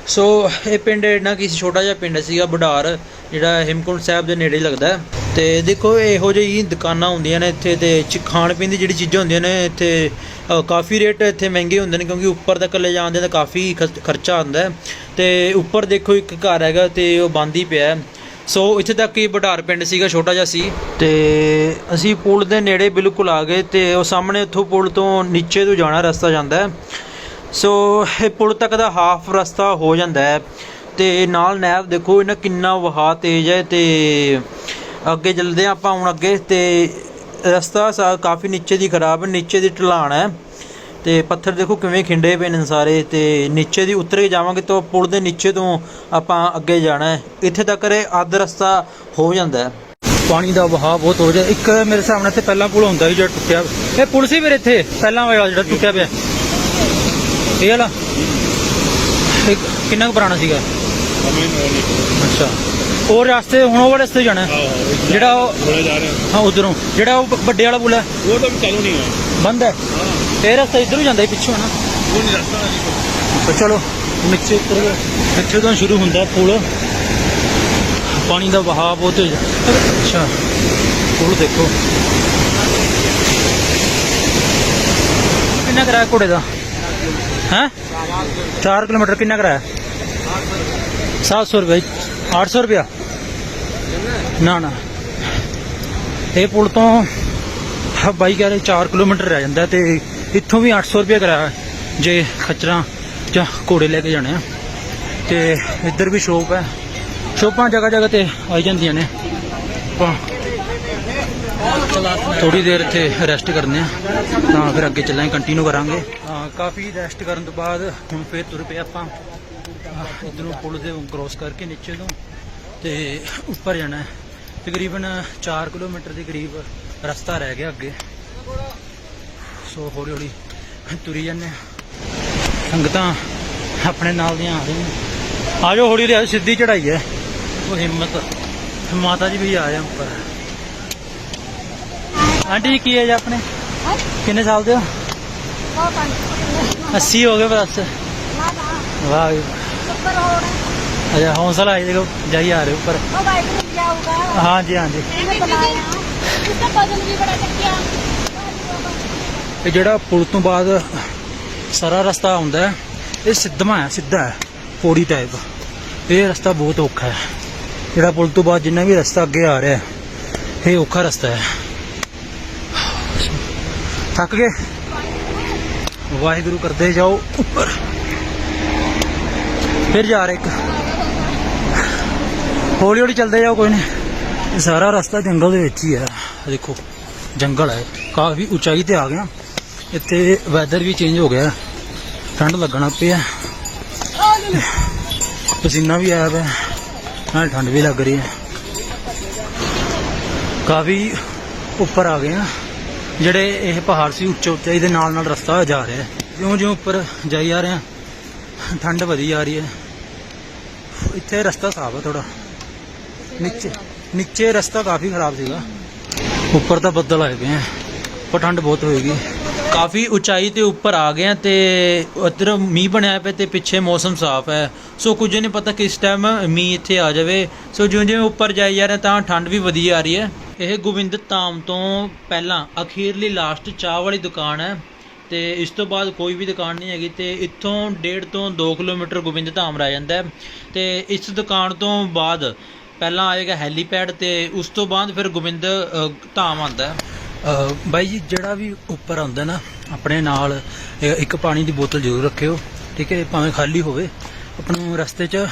ਸੋ ਇਹ ਪਿੰਡ ਨਾ ਕਿਸੇ ਛੋਟਾ ਜਿਹਾ ਪਿੰਡ ਸੀਗਾ ਬਡਾਰ ਜਿਹੜਾ ਹਿਮਕੁੰਟ ਸਾਹਿਬ ਦੇ ਨੇੜੇ ਲੱਗਦਾ। ਹੈ। ਤੇ ਦੇਖੋ, ਇਹੋ ਜਿਹੀ ਦੁਕਾਨਾਂ ਹੁੰਦੀਆਂ ਨੇ ਇੱਥੇ ਤੇ ਖਾਣ ਪੀਣ ਦੀ ਜਿਹੜੀ ਚੀਜ਼ਾਂ ਹੁੰਦੀਆਂ ਨੇ, ਇੱਥੇ ਕਾਫੀ ਰੇਟ ਇੱਥੇ ਮਹਿੰਗੇ ਹੁੰਦੇ ਨੇ ਕਿਉਂਕਿ ਉੱਪਰ ਤੱਕ ਲੈ ਜਾਂਦੇ ਤਾਂ ਕਾਫੀ ਖਰਚ- ਖਰਚਾ ਆਉਂਦਾ ਹੈ। ਤੇ ਉੱਪਰ ਦੇਖੋ ਇੱਕ ਘਰ ਹੈਗਾ ਤੇ ਉਹ ਬੰਦ ਹੀ ਪਿਆ ਸੋ ਇੱਥੇ ਤੱਕ ਹੀ ਬੁਢਾਰ ਪਿੰਡ ਸੀਗਾ, ਛੋਟਾ ਜਿਹਾ ਸੀ। ਤੇ ਅਸੀਂ ਪੁਲ ਦੇ ਨੇੜੇ ਬਿਲਕੁਲ ਆ ਗਏ ਤੇ ਉਹ ਸਾਹਮਣੇ ਉੱਥੋਂ ਪੁਲ ਤੋਂ ਨੀਚੇ ਤੋਂ ਜਾਣਾ ਰਸਤਾ ਜਾਂਦਾ ਹੈ। ਸੋ ਇਹ ਪੁਲ ਤੱਕ ਦਾ ਹਾਫ ਰਸਤਾ ਹੋ ਜਾਂਦਾ ਹੈ। ਤੇ ਨਾਲ ਨਹਿਰ ਦੇਖੋ, ਇਹਨਾਂ ਕਿੰਨਾ ਵਹਾਅ ਤੇਜ਼ ਹੈ ਤੇ ਅੱਗੇ ਚੱਲਦੇ ਹਾਂ ਆਪਾਂ ਹੁਣ ਅੱਗੇ ਤੇ ਰਸਤਾ ਸਾ- ਕਾਫੀ ਨੀਚੇ ਦੀ ਖਰਾਬ ਹੈ ਨੀਚੇ ਦੀ ਢਲਾਣ ਹੈ ਤੇ ਪੱਥਰ ਦੇਖੋ ਕਿਵੇਂ ਖਿੰਡੇ ਪਏ ਨੇ ਸਾਰੇ ਤੇ ਨੀਚੇ ਦੀ ਉਤਰ ਕੇ ਜਾਵਾਂਗੇ ਤਾਂ ਪੁਲ ਦੇ ਨੀਚੇ ਤੋਂ ਆਪਾਂ ਅੱਗੇ ਜਾਣਾ ਹੈ। ਇੱਥੇ ਤੱਕ ਇਹ ਅੱਧ ਰਸਤਾ ਹੋ ਜਾਂਦਾ ਹੈ। ਪਾਣੀ ਦਾ ਵਹਾਅ ਬਹੁਤ ਹੋ ਜਾਂਦਾ ਇੱਕ ਮੇਰੇ ਸਾਹਮਣੇ ਤੇ ਪਹਿਲਾਂ ਪੁਲ ਹੁੰਦਾ ਸੀ ਜਿਹੜਾ ਟੁੱਟਿਆ। ਇਹ ਪੁਲ ਸੀ ਮੇਰੇ ਇੱਥੇ ਪਹਿਲਾਂ ਵਾਲਾ ਜਿਹੜਾ ਟੁੱਟਿਆ ਪਿਆ। ਇਹ ਵਾਲਾ? ਕਿੰਨਾ ਕੁ ਪੁਰਾਣਾ ਸੀਗਾ? ਅੱਛਾ। ਉਹ ਰਸਤੇ ਹੁਣ ਉਹ ਵਾਲੇ ਰਸਤੇ ਜਾਣਾ ਹੈ? ਜਿਹੜਾ ਉਹ थोड़ा जा रहे हैं ਹਾਂ ਉਧਰੋਂ ਜਿਹੜਾ ਉਹ ਵੱਡੇ ਵਾਲਾ ਪੁਲ ਹੈ वो तो अभी चालू नहीं है ਬੰਦ ਹੈ ਇਹ ਰਸਤਾ ਇਧਰੋਂ ਜਾਂਦਾ ਹੈ ਪਿੱਛੋਂ ਨਾ वो नहीं रास्ता नहीं ਤਾਂ ਚਲੋ ਨੀਚੇ ਉਤਰ ਗਏ ਇੱਥੇ ਤੋਂ ਸ਼ੁਰੂ ਹੁੰਦਾ ਹੈ ਪੁਲ ਪਾਣੀ ਦਾ ਵਹਾਅ ਬਹੁਤ ਤੇਜ਼ ਹੈ। ਅੱਛਾ ਪੁਲ ਦੇਖੋ ਕਿੰਨਾ ਕਰਾਇਆ ਘੋੜੇ ਦਾ ਹੈ 4 ਕਿਲੋਮੀਟਰ ਕਿੰਨਾ ਕਰਾਇਆ 700 ਰੁਪਏ 800 ਰੁਪਿਆ ਨਾ ਨਾ। ਇਹ ਪੁਲ ਤੋਂ ਆਹ ਬਾਈ ਕਹਿ ਰਹੇ 4 ਕਿਲੋਮੀਟਰ ਰਹਿ ਜਾਂਦਾ ਤੇ ਇੱਥੋਂ ਵੀ 800 ਰੁਪਏ ਕਰਾਇਆ ਜੇ ਖਚਰਾਂ ਜਾਂ ਘੋੜੇ ਲੈ ਕੇ ਜਾਣੇ ਆ। ਤੇ ਇੱਧਰ ਵੀ ਸ਼ੋਪ ਹੈ। ਸ਼ੋਪਾਂ ਜਗ੍ਹਾ ਜਗ੍ਹਾ ਤੇ ਆਈ ਜਾਂਦੀਆਂ ਨੇ। ਆਪਾਂ ਥੋੜੀ ਦੇਰ ਇੱਥੇ ਰੈਸਟ ਕਰਨੇ ਆ। ਤਾਂ ਫਿਰ ਅੱਗੇ ਚੱਲਾਂਗੇ ਕੰਟੀਨਿਊ ਕਰਾਂਗੇ। ਕਾਫੀ ਰੈਸਟ ਕਰਨ ਤੋਂ ਬਾਅਦ ਹੁਣ ਫੇਰ ਤੁਰ ਪਏ ਆਪਾਂ। ਇਧਰੋਂ ਪੁਲ ਦੇ ਕ੍ਰੋਸ ਕਰਕੇ ਨੀਚੇ ਤੋਂ ਤੇ ਉੱਪਰ ਜਾਣਾ ਹੈ। ਤਕਰੀਬਨ 4 ਕਿਲੋਮੀਟਰ ਦੇ ਕਰੀਬ ਰਸਤਾ ਰਹਿ ਗਿਆ ਅੱਗੇ। ਸੋ ਹੌਲੀ ਹੌਲੀ ਤੁਰੀ ਜਾਂਦੇ ਸੰਗਤਾਂ ਆਪਣੇ ਨਾਲ ਦੀਆਂ ਆ ਰਹੀਆਂ। ਆਜੋ ਹੌਲੀ ਹੌਲੀ ਸਿੱਧੀ ਚੜਾਈ ਹੈ। ਉਹ ਹਿੰਮਤ ਮਾਤਾ ਜੀ ਵੀ ਆ ਰਹੇ ਉੱਪਰ। ਆਂਟੀ ਕੀ ਹੈ ਜੀ ਆਪਣੇ? ਕਿੰਨੇ ਸਾਲ ਦੇ ਹੋ? ਹੋ ਗਏ ਬਸ। ਵਾਹ ਜੀ ਅੱਛਾ ਹੌਸਲਾ ਹੈ ਦੇਖੋ ਜਾਈ ਆ ਰਹੇ ਉੱਪਰ ਉਹ ਬਾਈਕ ਤੇ ਜਾਊਗਾ ਹਾਂ ਜੀ ਹਾਂ ਜੀ ਇਹਨੇ ਬਣਾਇਆ ਉਸਦਾ ਵੀ ਬੜਾ ਚੱਕਿਆ। ਇਹ ਜਿਹੜਾ ਪੁਲ ਤੋਂ ਬਾਅਦ ਸਾਰਾ ਰਸਤਾ ਹੁੰਦਾ ਇਹ ਸਿੱਧਵਾਂ ਹੈ ਸਿੱਧਾ ਹੈ ਪੌੜੀ ਟਾਈਪ ਇਹ ਰਸਤਾ ਬਹੁਤ ਔਖਾ ਹੈ। ਜਿਹੜਾ ਪੁਲ ਤੋਂ ਬਾਅਦ ਜਿੰਨਾ ਵੀ ਰਸਤਾ ਅੱਗੇ ਆ ਰਿਹਾ ਹੈ ਇਹ ਔਖਾ ਰਸਤਾ ਹੈ। ਥੱਕ ਗਏ? ਵਾਹਿਗੁਰੂ ਕਰਦੇ ਜਾਓ ਉੱਪਰ। ਫਿਰ ਜਾ ਰਹੇ ਇੱਕ। ਹੌਲੀ ਹੌਲੀ ਚੱਲਦੇ ਜਾਓ, ਕੋਈ ਨਹੀਂ। ਸਾਰਾ ਰਸਤਾ ਜੰਗਲ ਦੇ ਵਿੱਚ ਹੀ ਹੈ ਦੇਖੋ, ਜੰਗਲ ਹੈ ਕਾਫੀ ਉਚਾਈ ਤੇ ਆ ਗਿਆ ਇੱਥੇ ਵੈਦਰ ਵੀ ਚੇਂਜ ਹੋ ਗਿਆ। ਠੰਡ ਲੱਗਣਾ ਪਿਆ ਪਸੀਨਾ ਵੀ ਆਇਆ ਪਿਆ। ਨਾਲ ਠੰਡ ਵੀ ਲੱਗ ਰਹੀ ਹੈ ਕਾਫੀ ਉੱਪਰ ਆ ਗਏ ਆ। ਜਿਹੜੇ ਇਹ ਪਹਾੜ ਸੀ ਉੱਚੇ ਉੱਚਾਈ ਦੇ ਨਾਲ ਨਾਲ ਰਸਤਾ ਜਾ ਰਿਹਾ ਹੈ। ਜਿਉਂ ਜਿਉਂ ਉੱਪਰ ਜਾਈ ਜਾ ਰਹੇ ਆ, ਠੰਡ ਵਧੀ ਜਾ ਰਹੀ ਹੈ। ਇੱਥੇ ਰਸਤਾ ਸਾਫ਼ ਹੈ ਥੋੜਾ ਨੀਚੇ ਨੀਚੇ ਰਸਤਾ ਕਾਫੀ ਖਰਾਬ ਸੀਗਾ। ਉੱਪਰ ਤਾਂ ਬੱਦਲ ਆਏ ਗਏ ਆ। ਪਰ ਠੰਡ ਬਹੁਤ ਹੋਏਗੀ ਕਾਫੀ ਉਚਾਈ ਤੇ ਉੱਪਰ ਆ ਗਏ ਆ ਤੇ ਉੱਧਰ ਮੀਂਹ ਬਣਿਆ ਪਿਆ ਤੇ ਪਿੱਛੇ ਮੌਸਮ ਸਾਫ਼ ਹੈ। ਸੋ ਕੁਝ ਨਹੀਂ ਪਤਾ ਕਿਸ ਟਾਈਮ ਮੀਂਹ ਇੱਥੇ ਆ ਜਾਵੇ। ਸੋ ਜਿਉਂ ਜਿਵੇਂ ਉੱਪਰ ਜਾਈ ਜਾ ਰਹੇ ਤਾਂ ਠੰਡ ਵੀ ਵਧੀ ਆ ਰਹੀ ਹੈ। ਇਹ ਗੋਬਿੰਦ ਧਾਮ ਤੋਂ ਪਹਿਲਾਂ ਅਖੀਰਲੀ ਲਾਸਟ ਚਾਹ ਵਾਲੀ ਦੁਕਾਨ ਹੈ ਤੇ ਇਸ ਤੋਂ ਬਾਅਦ ਕੋਈ ਵੀ ਦੁਕਾਨ ਨਹੀਂ ਹੈਗੀ ਤੇ ਇੱਥੋਂ 1.5 ਤੋਂ 2 ਕਿਲੋਮੀਟਰ ਗੋਬਿੰਦ ਧਾਮ ਰਹਿ ਜਾਂਦਾ ਹੈ। ਤੇ ਇਸ ਦੁਕਾਨ ਤੋਂ ਬਾਅਦ ਪਹਿਲਾਂ ਆਏਗਾ ਹੈਲੀਪੈਡ ਤੇ ਉਸ ਤੋਂ ਬਾਅਦ ਫਿਰ ਗੋਬਿੰਦ ਧਾਮ ਆਉਂਦਾ ਬਾਈ ਜੀ, ਜਿਹੜਾ ਵੀ ਉੱਪਰ ਆਉਂਦਾ ਨਾ, ਆਪਣੇ ਨਾਲ ਇੱਕ ਪਾਣੀ ਦੀ ਬੋਤਲ ਜ਼ਰੂਰ ਰੱਖਿਓ, ਠੀਕ ਹੈ, ਭਾਵੇਂ ਖਾਲੀ ਹੋਵੇ ਆਪਾਂ ਨੂੰ ਰਸਤੇ 'ਚ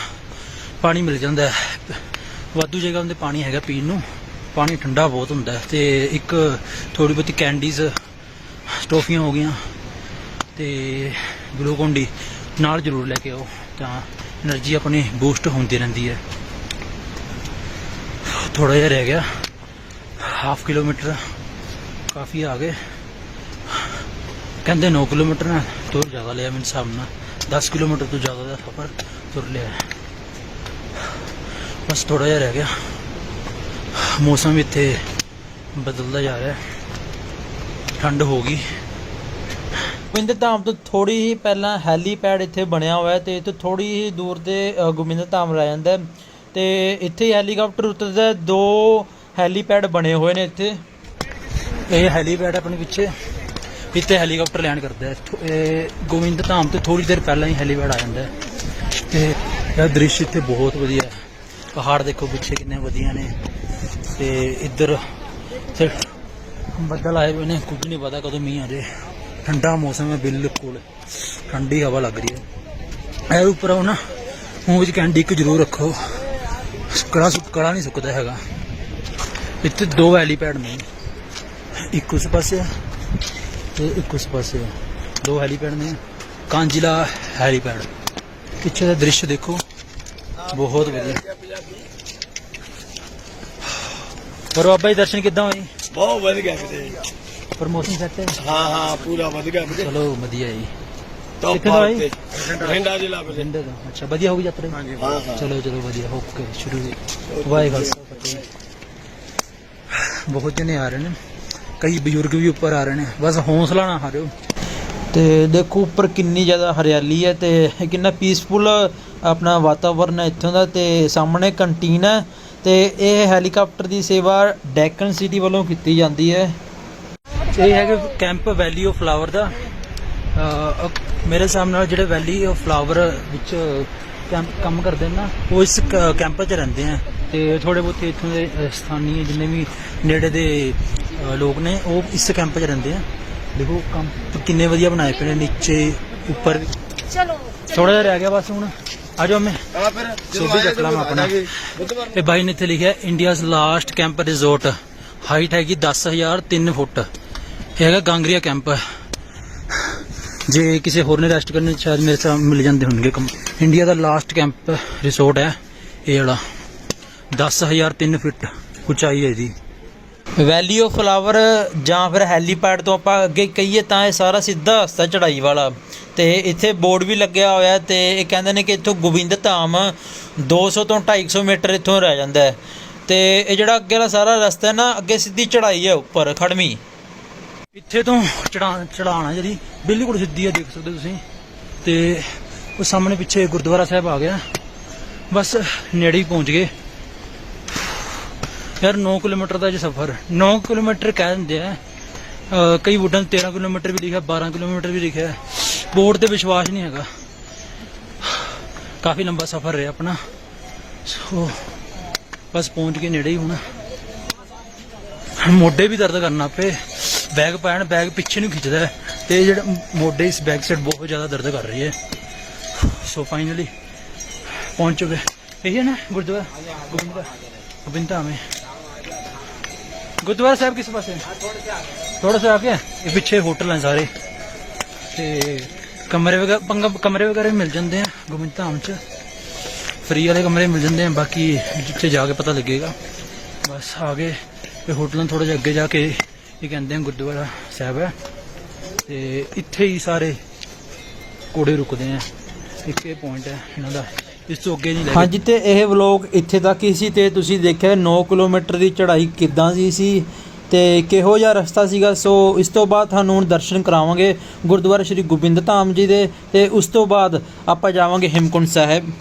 ਪਾਣੀ ਮਿਲ ਜਾਂਦਾ ਵਾਧੂ ਜਗ੍ਹਾ ਹੁੰਦੇ ਪਾਣੀ ਹੈਗਾ ਪੀਣ ਨੂੰ, ਪਾਣੀ ਠੰਡਾ ਬਹੁਤ ਹੁੰਦਾ ਤੇ ਇੱਕ ਥੋੜੀ ਬਹੁਤੀ ਕੈਂਡੀਜ਼, ਟੋਫੀਆਂ ਹੋ ਗਈਆਂ ਤੇ ਗਲੂਕੋਨ ਡੀ ਨਾਲ ਜ਼ਰੂਰ ਲੈ ਕੇ ਆਓ, ਤਾਂ એનર્ਜੀ ਆਪਣੀ ਬੂਸਟ ਹੁੰਦੀ ਰਹਿੰਦੀ ਹੈ। ਥੋੜਾ ਜਿਹਾ ਰਹਿ ਗਿਆ ਹਾਫ ਕਿਲੋਮੀਟਰ ਕਾਫੀ ਆ ਗਏ ਕਹਿੰਦੇ 9 ਕਿਲੋਮੀਟਰ ਨਾ ਤੁਰ ਜ਼ਿਆਦਾ ਲਿਆ ਮੈਨੂੰ ਹਿਸਾਬ ਨਾਲ 10 ਕਿਲੋਮੀਟਰ ਤੋਂ ਜ਼ਿਆਦਾ ਦਾ ਸਫ਼ਰ ਤੁਰ ਲਿਆ ਬਸ ਥੋੜਾ ਜਿਹਾ ਰਹਿ ਗਿਆ ਮੌਸਮ ਇੱਥੇ ਬਦਲਦਾ ਜਾ ਰਿਹਾ ਠੰਡ ਹੋ ਗਈ ਗੋਬਿੰਦ ਧਾਮ ਤੋਂ ਥੋੜੀ ਹੀ ਪਹਿਲਾਂ ਹੈਲੀਪੈਡ ਇੱਥੇ ਬਣਿਆ ਹੋਇਆ ਹੈ ਤੇ ਇੱਥੇ ਥੋੜੀ ਹੀ ਦੂਰ ਤੇ ਗੋਬਿੰਦ ਧਾਮ ਰਹਿ ਜਾਂਦਾ ਤੇ ਇੱਥੇ ਹੈਲੀਕਾਪਟਰ ਉਤਰਦਾ ਦੋ ਹੈਲੀਪੈਡ ਬਣੇ ਹੋਏ ਨੇ ਇੱਥੇ। ਇਹ ਹੈਲੀਪੈਡ ਆਪਣੇ ਪਿੱਛੇ। ਇੱਥੇ ਹੈਲੀਕਾਪਟਰ ਲੈਂਡ ਕਰਦਾ ਹੈ। ਥੋ- ਇਹ ਗੋਬਿੰਦ ਧਾਮ 'ਤੇ ਥੋੜੀ ਦੇਰ ਪਹਿਲਾਂ ਹੀ ਹੈਲੀਪੈਡ ਆ ਜਾਂਦਾ ਹੈ। ਤੇ ਇਹ ਦ੍ਰਿਸ਼ ਇੱਥੇ ਬਹੁਤ ਵਧੀਆ ਹੈ। ਪਹਾੜ ਦੇਖੋ ਪਿੱਛੇ ਕਿੰਨੇ ਵਧੀਆ ਨੇ। ਤੇ ਇੱਧਰ ਤੇ ਬੱਦਲ ਆਏ ਹੋਏ ਨੇ। ਕੁਝ ਨਹੀਂ ਪਤਾ ਕਦੋਂ ਮੀਂਹ ਆ ਜੇ ਠੰਡਾ ਮੌਸਮ ਹੈ ਬਿਲਕੁਲ। ਠੰਡੀ ਹਵਾ ਲੱਗ ਰਹੀ ਹੈ। ਇਹ ਉੱਪਰ ਉਹ ਨਾ। ਮੂੰਹ ਵਿੱਚ ਕੈਂਡੀ ਇੱਕ ਜ਼ਰੂਰ ਰੱਖੋ। ਕੜਾ ਸੁੱਕ ਕੜਾ ਨਹੀਂ ਸੁੱਕਦਾ ਹੈਗਾ। ਇੱਥੇ ਦੋ ਹੈਲੀਪੈਡ ਨੇ। ਇੱਕ ਉਸ ਪਾਸੇ ਹੈ ਤੇ ਇੱਕ ਉਸ ਪਾਸੇ ਹੈ ਦੋ ਹੈਲੀਪੈਡ ਨੇ। ਕਾਂਜਿਲਾ ਹੈਲੀਪੈਡ ਪਿੱਛੇ ਦਾ ਦ੍ਰਿਸ਼ ਦੇਖੋ। ਬਹੁਤ ਵਧੀਆ। ਪਰ ਬਾਬਾ ਜੀ ਦਰਸ਼ਨ ਕਿੱਦਾਂ ਹੋਏ? ਬਹੁਤ ਵਧ ਗਿਆ ਕਿਤੇ ਪ੍ਰਮੋਸ਼ਨ ਸੈੱਟ ਹੈ। ਹਾਂ ਹਾਂ ਪੂਰਾ ਵਧ ਗਿਆ ਵੀਰੇ ਚਲੋ ਵਧੀਆ ਜੀ। ਕਿੱਥੇ ਦਾ ਮਾਰ ਜੀ? ਤੇ ਬਠਿੰਡਾ ਜ਼ਿਲ੍ਹਾ ਵੀਰੇ। ਬਿੰਦੇ ਦਾ। ਅੱਛਾ ਵਧੀਆ ਹੋ ਗਈ ਯਾਤਰਾ ਜੀ? ਹਾਂ ਹਾਂ। ਚਲੋ ਚਲੋ ਵਧੀਆ। ਓਕੇ ਸ਼ੁਰੂ ਵਾਹਿਗੁਰੂ। ਫਤਿਹ ਬਹੁਤ ਜਣੇ ਆ ਰਹੇ ਨੇ। ਕਈ ਬਜ਼ੁਰਗ ਵੀ ਉੱਪਰ ਆ ਰਹੇ ਨੇ। ਬਸ ਹੌਸਲਾ ਨਾ ਹਾਰਿਓ। ਤੇ ਦੇਖੋ ਉੱਪਰ ਕਿੰਨੀ ਜ਼ਿਆਦਾ ਹਰਿਆਲੀ ਹੈ ਤੇ ਕਿੰਨਾ ਪੀਸਫੁਲ ਆਪਣਾ ਵਾਤਾਵਰਨ ਹੈ ਇੱਥੋਂ ਦਾ ਤੇ ਸਾਹਮਣੇ ਕੰਟੀਨ ਹੈ ਤੇ ਇਹ ਹੈਲੀਕਾਪਟਰ ਦੀ ਸੇਵਾ ਡੈਕਨ ਸਿਟੀ ਵੱਲੋਂ ਕੀਤੀ ਜਾਂਦੀ ਹੈ। ਇਹ ਹੈਗਾ ਕੈਂਪ ਵੈਲੀ ਆਫ ਫਲਾਵਰ ਦਾ। ਅਹ, ਮੇਰੇ ਹਿਸਾਬ ਨਾਲ ਜਿਹੜੇ ਵੈਲੀ ਆਫ ਫਲਾਵਰ ਵਿੱਚ ਕੈਂਪ ਕੰਮ ਕਰਦੇ ਨੇ ਨਾ ਉਹ ਇਸ ਕੈਂਪ 'ਚ ਰਹਿੰਦੇ ਆ। ਤੇ ਥੋੜੇ ਬਹੁਤੇ ਇੱਥੋਂ ਦੇ ਸਥਾਨੀ ਜਿੰਨੇ ਵੀ ਨੇੜੇ ਦੇ ਲੋਕ ਨੇ ਉਹ ਇਸ ਕੈਂਪ 'ਚ ਰਹਿੰਦੇ ਆ। ਦੇਖੋ ਕੰਮ ਕਿੰਨੇ ਵਧੀਆ ਬਣਾਏ ਪਏ ਨੇ ਨੀਚੇ ਉੱਪਰ। ਚਲੋ ਥੋੜਾ ਜਿਹਾ ਰਹਿ ਗਿਆ ਬਸ ਹੁਣ। ਆ ਜਾਓ ਮੈਂ। ਆ ਫਿਰ ਸੋਭੀ ਚੱਕ ਲਾਂ ਮੈਂ ਆਪਣਾ। ਇਹ ਬਾਈ ਨੇ ਇੱਥੇ ਲਿਖਿਆ India's last camp resort height ਹੈਗੀ 10003 ਫੁੱਟ। ਇਹ ਹੈਗਾ ਗਾਂਗਰੀਆ ਕੈਂਪ ਜੇ ਕਿਸੇ ਹੋਰ ਨੇ ਰੈਸਟ ਕਰਨੇ, ਸ਼ਾਇਦ ਮੇਰੇ ਸਾਹ ਮਿਲ ਜਾਂਦੇ ਹੋਣਗੇ ਇੰਡੀਆ ਦਾ ਲਾਸਟ ਕੈਂਪ ਰਿਜ਼ੋਰਟ ਹੈ, ਇਹ ਵਾਲਾ। 10003 ਫੁੱਟ ਉਚਾਈ ਹੈ ਜੀ ਵੈਲੀ ਆਫ ਫਲਾਵਰ ਜਾਂ ਫਿਰ ਹੈਲੀਪੈਡ ਤੋਂ ਆਪਾਂ ਅੱਗੇ ਕਹੀਏ ਤਾਂ ਇਹ ਸਾਰਾ ਸਿੱਧਾ ਰਸਤਾ ਚੜਾਈ ਵਾਲਾ। ਤੇ ਇੱਥੇ ਬੋਰਡ ਵੀ ਲੱਗਿਆ ਹੋਇਆ ਤੇ ਇਹ ਕਹਿੰਦੇ ਨੇ ਕਿ ਇੱਥੋਂ ਗੋਬਿੰਦ ਧਾਮ 200 ਤੋਂ 250 ਮੀਟਰ ਇੱਥੋਂ ਰਹਿ ਜਾਂਦਾ ਹੈ। ਤੇ ਇਹ ਜਿਹੜਾ ਅੱਗੇ ਵਾਲਾ ਸਾਰਾ ਰਸਤਾ ਹੈ ਨਾ, ਅੱਗੇ ਸਿੱਧੀ ਚੜਾਈ ਹੈ ਉੱਪਰ ਖੜਮੀ ਇੱਥੇ ਤੋਂ ਚੜਾ ਚੜਾਣਾ ਜਿਹੜੀ, ਬਿਲਕੁਲ ਸਿੱਧੀ ਹੈ ਦੇਖ ਸਕਦੇ ਹੋ ਤੁਸੀਂ। ਤੇ ਉਹ ਸਾਹਮਣੇ ਪਿੱਛੇ ਗੁਰਦੁਆਰਾ ਸਾਹਿਬ ਆ ਗਿਆ। ਬਸ ਨੇੜੇ ਹੀ ਪਹੁੰਚ ਗਏ। ਯਾਰ 9 ਕਿਲੋਮੀਟਰ ਦਾ ਜੇ ਸਫ਼ਰ। 9 ਕਿਲੋਮੀਟਰ ਕਹਿ ਦਿੰਦੇ ਆ। ਕਈ ਵੁੱਡਨ 13 ਕਿਲੋਮੀਟਰ ਵੀ ਲਿਖਿਆ 12 ਕਿਲੋਮੀਟਰ ਵੀ ਲਿਖਿਆ। ਬੋਰਡ ਤੇ ਵਿਸ਼ਵਾਸ ਨਹੀਂ ਹੈਗਾ। ਕਾਫੀ ਲੰਬਾ ਸਫ਼ਰ ਰਿਹਾ ਆਪਣਾ। ਸੋ, ਬਸ ਪਹੁੰਚ ਕੇ ਨੇੜੇ ਹੀ ਹੁਣ। ਮੋਢੇ ਵੀ ਦਰਦ ਕਰਨਾ ਪਏ ਬੈਗ ਪਾਣ ਬੈਗ ਪਿੱਛੇ ਨੂੰ ਖਿੱਚਦਾ ਹੈ ਤੇ ਜਿਹੜਾ ਮੋਢੇ ਇਸ ਬੈਕ ਸਾਈਡ ਬਹੁਤ ਜ਼ਿਆਦਾ ਦਰਦ ਕਰ ਰਹੀ ਹੈ। ਸੋ ਫਾਈਨਲੀ ਪਹੁੰਚ ਚੁੱਕੇ ਇਹ ਹੈ ਨਾ ਗੁਰਦੁਆਰਾ? ਗੋਬਿੰਦ ਗੋਬਿੰਦ ਧਾਮ ਹੈ। ਗੁਰਦੁਆਰਾ ਸਾਹਿਬ ਕਿਸ ਪਾਸੇ? ਥੋੜਾ ਸਾਹਿਬ ਆ ਗਿਆ। ਇਹ ਪਿੱਛੇ ਹੋਟਲ ਹੈ ਸਾਰੇ। ਤੇ ਕਮਰੇ ਵਗੈਰਾ ਪੰਗ- ਕਮਰੇ ਵਗੈਰਾ ਮਿਲ ਜਾਂਦੇ ਆ ਗੋਬਿੰਦ ਧਾਮ ਚ। ਫ੍ਰੀ ਵਾਲੇ ਕਮਰੇ ਮਿਲ ਜਾਂਦੇ ਆ, ਬਾਕੀ ਜਿੱਥੇ ਜਾ ਕੇ ਪਤਾ ਲੱਗੇਗਾ। ਬਸ ਆਗੇ ਇਹ ਹੋਟਲਾਂ ਥੋੜਾ ਜਿਹਾ ਅੱਗੇ ਜਾ ਕੇ ਇਹ ਕਹਿੰਦੇ ਆ ਗੁਰਦੁਆਰਾ ਸਾਹਿਬ ਹੈ। ਤੇ ਇੱਥੇ ਹੀ ਸਾਰੇ ਕੋੜੇ ਰੁਕਦੇ ਆ। ਇੱਕ ਇਹ ਪੁਆਇੰਟ ਹੈ ਇਹਨਾਂ ਦਾ। ਇਸ ਤੋਂ ਅੱਗੇ ਨਹੀਂ ਲੈ ਹਾਂਜੀ, ਤੇ ਇਹ ਵਲੌਗ ਇੱਥੇ ਤੱਕ ਹੀ ਸੀ ਤੇ ਤੁਸੀਂ ਦੇਖਿਆ 9 ਕਿਲੋਮੀਟਰ ਦੀ ਚੜ੍ਹਾਈ ਕਿੱਦਾਂ ਦੀ ਸੀ ਤੇ ਕਿਹੋ ਜਿਹਾ ਰਸਤਾ ਸੀਗਾ। ਸੋ ਇਸ ਤੋਂ ਬਾਅਦ ਤੁਹਾਨੂੰ ਹੁਣ ਦਰਸ਼ਨ ਕਰਾਵਾਂਗੇ ਗੁਰਦੁਆਰਾ ਸ਼੍ਰੀ ਗੋਬਿੰਦ ਧਾਮ ਜੀ ਦੇ ਤੇ ਉਸ ਤੋਂ ਬਾਅਦ ਆਪਾਂ ਜਾਵਾਂਗੇ ਹਿਮਕੁੰਡ ਸਾਹਿਬ।